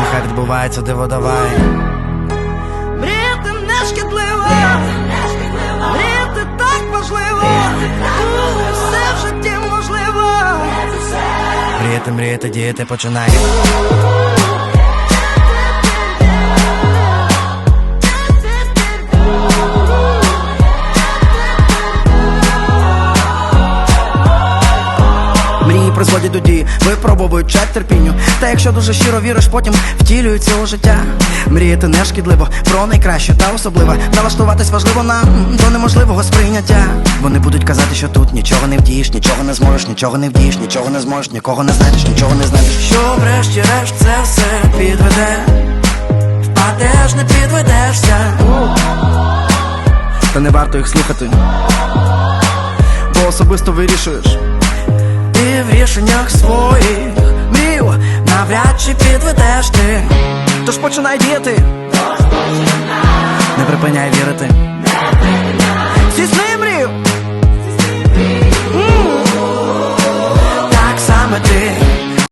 Нехай відбувається диво давай. Мріяти не шкідливо, мріяти так важливо, все в житті можливо. Мріяти, мріяти, діяти починай. Призводять до дії, випробовують чек терпінню. Та якщо дуже щиро віриш, потім втілюється у життя. Мріяти не шкідливо, про найкраще та особливе. Налаштуватись важливо нам до неможливого сприйняття. Вони будуть казати, що тут нічого не вдієш, нічого не зможеш, нічого не вдієш, нічого не зможеш, нікого не знайдеш, нічого не знайдеш. Що врешті-решт це все підведе. Впадеш, не підведешся. Та не варто їх слухати, бо особисто вирішуєш. Рішеннях своїх мрів навряд чи підведеш ти. Тож починай діяти. Не припиняй вірити.